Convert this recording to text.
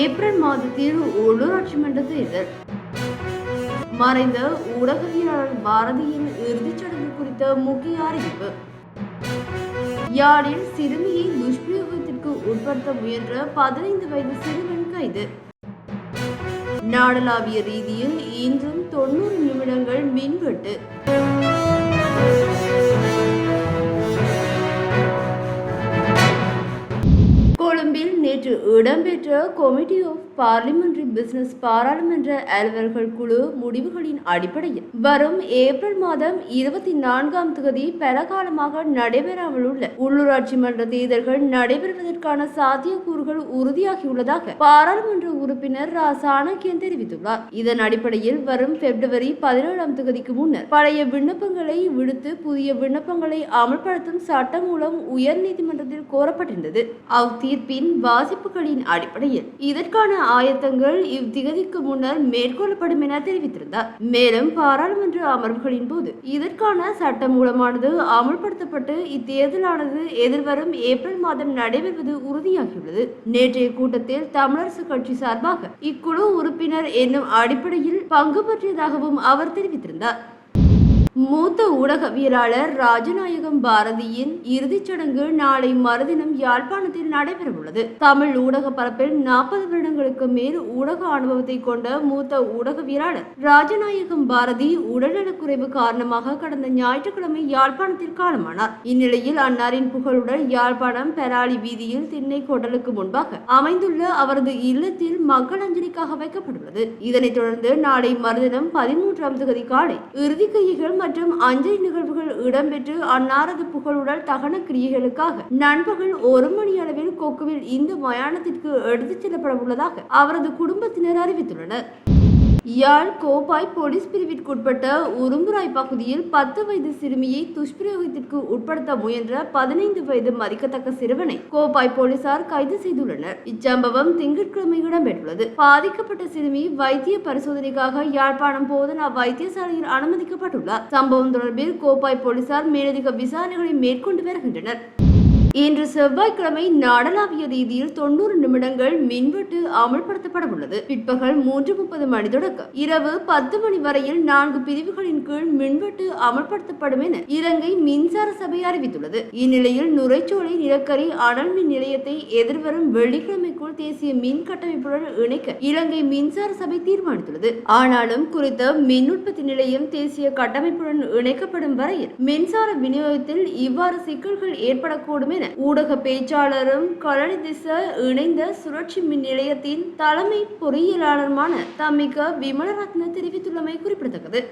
April மாதத்தில் உள்ளூராட்சி மன்ற தேர்தல் மறைந்த ஊடகவியலாளர் பாரதியின் இறுதிச்சடங்கு குறித்த முக்கிய அறிவிப்பு. யாழில் சிறுமியை துஷ்பிரயோகத்திற்கு உட்படுத்த முயன்ற பதினைந்து வயது சிறுவன் கைது. நாடளாவிய ரீதியில் இன்றும் தொண்ணூறு நிமிடங்கள் மின்வெட்டு. will need Udambitra Committee of parliamentary business பாராளுமன்ற அலுவலர்கள் குழு முடிவுகளின் அடிப்படையில் வரும் ஏப்ரல் மாதம் இருபத்தி நான்காம் தேதி பல காலமாக நடைபெறாமல் உள்ள உள்ளூராட்சி மன்ற தேர்தல்கள் நடைபெறுவதற்கான சாத்தியக்கூறுகள் உறுதியாகியுள்ளதாக பாராளுமன்ற உறுப்பினர் ரா சாணக்கியன் தெரிவித்துள்ளார். இதன் அடிப்படையில் வரும் பிப்ரவரி பதினேழாம் தொகுதிக்கு முன்னர் பழைய விண்ணப்பங்களை விடுத்து புதிய விண்ணப்பங்களை அமல்படுத்தும் சட்டம் மூலம் உயர்நீதிமன்றத்தில் கோரப்பட்டிருந்தது. அவ் தீர்ப்பின் வாசிப்புகளின் அடிப்படையில் இதற்கான ஆயத்தங்கள் இவ்திகதிக்கு முன்னர் மேற்கொள்ளப்படும் என தெரிவித்திருந்தார். மேலும் பாராளுமன்ற அமர்வுகளின் போது இதற்கான சட்ட மூலமானது அமல்படுத்தப்பட்டு இத்தேர்தலானது எதிர்வரும் ஏப்ரல் மாதம் நடைபெறுவது உறுதியாகியுள்ளது. நேற்றைய கூட்டத்தில் தமிழரசு கட்சி சார்பாக இக்குழு உறுப்பினர் என்னும் அடிப்படையில் பங்கு பற்றியதாகவும் அவர் தெரிவித்திருந்தார். மூத்த ஊடகவியலாளர் ராஜநாயகம் பாரதியின் இறுதிச் சடங்கு நாளை மறுதினம் யாழ்ப்பாணத்தில் நடைபெறவுள்ளது. தமிழ் ஊடக பரப்பில் நாற்பது வருடங்களுக்கு மேல் ஊடக அனுபவத்தை கொண்ட மூத்த ஊடகவியலாளர் ராஜநாயகம் பாரதி உடல்நலக்குறைவு காரணமாக கடந்த ஞாயிற்றுக்கிழமை யாழ்ப்பாணத்தில் காலமானார். இந்நிலையில் அன்னாரின் புகழுடன் யாழ்ப்பாணம் பெராளி வீதியில் திண்ணை கொடலுக்கு முன்பாக அமைந்துள்ள அவரது இல்லத்தில் மக்கள் அஞ்சலிக்காக வைக்கப்பட்டுள்ளது. இதனைத் தொடர்ந்து நாளை மறுதினம் பதிமூன்றாம் தேதி காலை இறுதி கைகள் மற்றும் அஞ்சலி நிகழ்வுகள் இடம்பெற்று அன்னாரது புகழுடல் தகன கிரியைகளுக்காக நண்பகல் ஒரு மணி அளவில் கொக்குவில் இந்த மயானத்திற்கு எடுத்துச் செல்லப்பட உள்ளதாக அவரது குடும்பத்தினர் அறிவித்துள்ளனர். யாழ் கோப்பாய் போலீஸ் பிரிவிற்குட்பட்ட உரும்புராய் பகுதியில் பத்து வயது சிறுமியை துஷ்பிரயோகத்திற்கு உட்படுத்த முயன்ற பதினைந்து வயது மதிக்கத்தக்க சிறுவனை கோப்பாய் போலீசார் கைது செய்துள்ளனர். இச்சம்பவம் திங்கட்கிழமை இடம்பெற்றுள்ளது பாதிக்கப்பட்ட சிறுமி வைத்திய பரிசோதனைக்காக யாழ்ப்பாணம் போதனா வைத்தியசாலையில் அனுமதிக்கப்பட்டுள்ளார். சம்பவம் தொடர்பில் கோப்பாய் போலீசார் மேலதிக விசாரணைகளை மேற்கொண்டு வருகின்றனர். இன்று செவ்வாய்க்கிழமை நாடளாவிய ரீதியில் தொண்ணூறு நிமிடங்கள் மின்வெட்டு அமல்படுத்தப்பட உள்ளது. பிற்பகல் மூன்று முப்பது மணி தொடக்கம். இரவு பத்து மணி வரையில் நான்கு பிரிவுகளின் கீழ் மின்வெட்டு அமல்படுத்தப்படும் என இலங்கை மின்சார சபை அறிவித்துள்ளது. இந்நிலையில் நுரைச்சோலை நிலக்கரி அனல் மின் நிலையத்தை எதிர்வரும் வெள்ளிக்கிழமைக்குள் தேசிய மின் கட்டமைப்புடன் இணைக்க இலங்கை மின்சார சபை தீர்மானித்துள்ளது. ஆனாலும் குறித்த மின் உற்பத்தி நிலையம் தேசிய கட்டமைப்புடன் இணைக்கப்படும் வரையில் மின்சார விநியோகத்தில் இவ்வாறு சிக்கல்கள் ஏற்படக்கூடும் என ஊடக பேச்சாளரும் கலனிதிச இணைந்த சுழற்சி மின் நிலையத்தின் தலைமை பொறியியலாளருமான தமிக விமலரத்ன தெரிவித்துள்ளமை குறிப்பிடத்தக்கது.